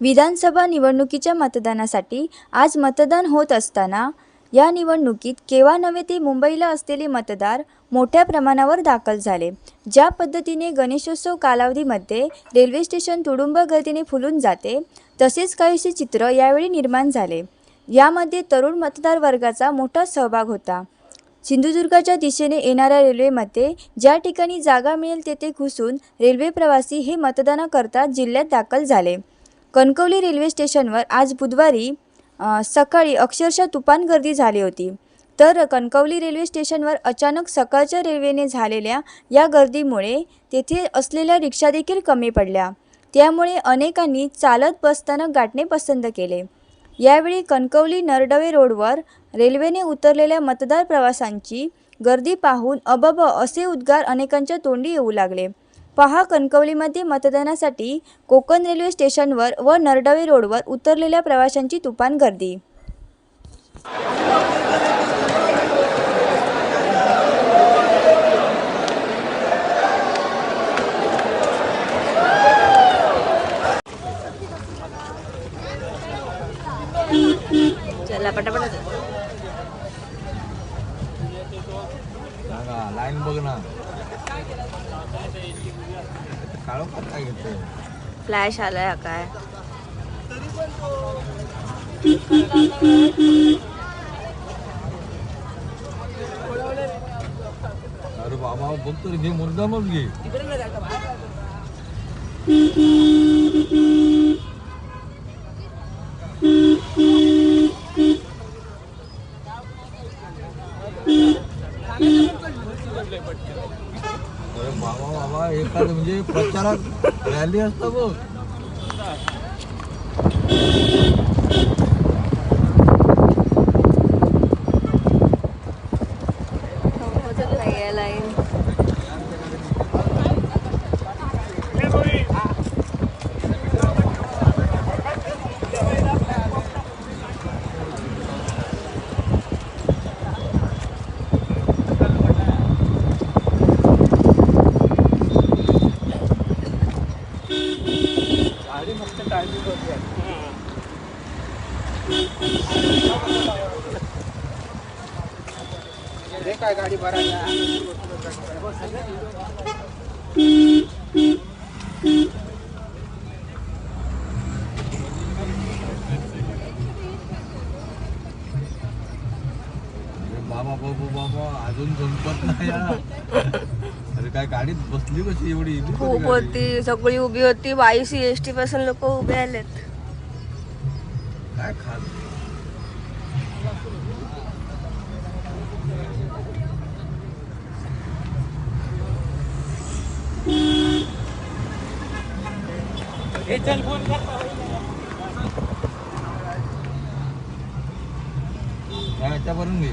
विधानसभा निवडणुकीच्या मतदानासाठी आज मतदान होत असताना या निवडणुकीत केव्हा नव्हे ते मुंबईला असलेले मतदार मोठ्या प्रमाणावर दाखल झाले. ज्या पद्धतीने गणेशोत्सव कालावधीमध्ये रेल्वे स्टेशन तुडुंब गर्दीने फुलून जाते तसेच काहीसे चित्र यावेळी निर्माण झाले. यामध्ये तरुण मतदार वर्गाचा मोठा सहभाग होता. सिंधुदुर्गाच्या दिशेने येणाऱ्या रेल्वेमध्ये ज्या ठिकाणी जागा मिळेल तेथे घुसून रेल्वे प्रवासी हे मतदानाकरता जिल्ह्यात दाखल झाले. कणकवली रेल्वे स्टेशनवर आज बुधवारी सकाळी अक्षरशः तुफान गर्दी झाली होती. तर कणकवली रेल्वे स्टेशनवर अचानक सकाळच्या रेल्वेने झालेल्या या गर्दीमुळे तेथे असलेल्या रिक्षा देखील कमी पडल्या. त्यामुळे अनेकांनी चालत बसताना गाठणे पसंत केले. यावेळी कणकवली नरडवे रोडवर रेल्वेने उतरलेल्या मतदार प्रवासांची गर्दी पाहून अबब असे उद्गार अनेकांच्या तोंडी येऊ लागले. पहा कणकवलीमध्ये मतदानासाठी कोकण रेल्वे स्टेशनवर व नरडवे रोडवर उतरलेल्या प्रवाशांची तुफान गर्दी. चला पटापट. लाईन बघ ना. फ्लॅश आलाय हा काय? अरे बाबा बघतो रे घे मुद्दामच घे. बाबा बाबा एखाद म्हणजे प्रचारात रॅली असतं बघ. लाईन अरे बाबा बाबा बाबा अजून संपत नाही हा. अरे काय गाडीत बसली कशी एवढी? इली खूप गाडी? होती सगळी उभी होती बाई सी एस टी पासून लोक उभे आलेत. काय खात? काय याच्यावरून घे.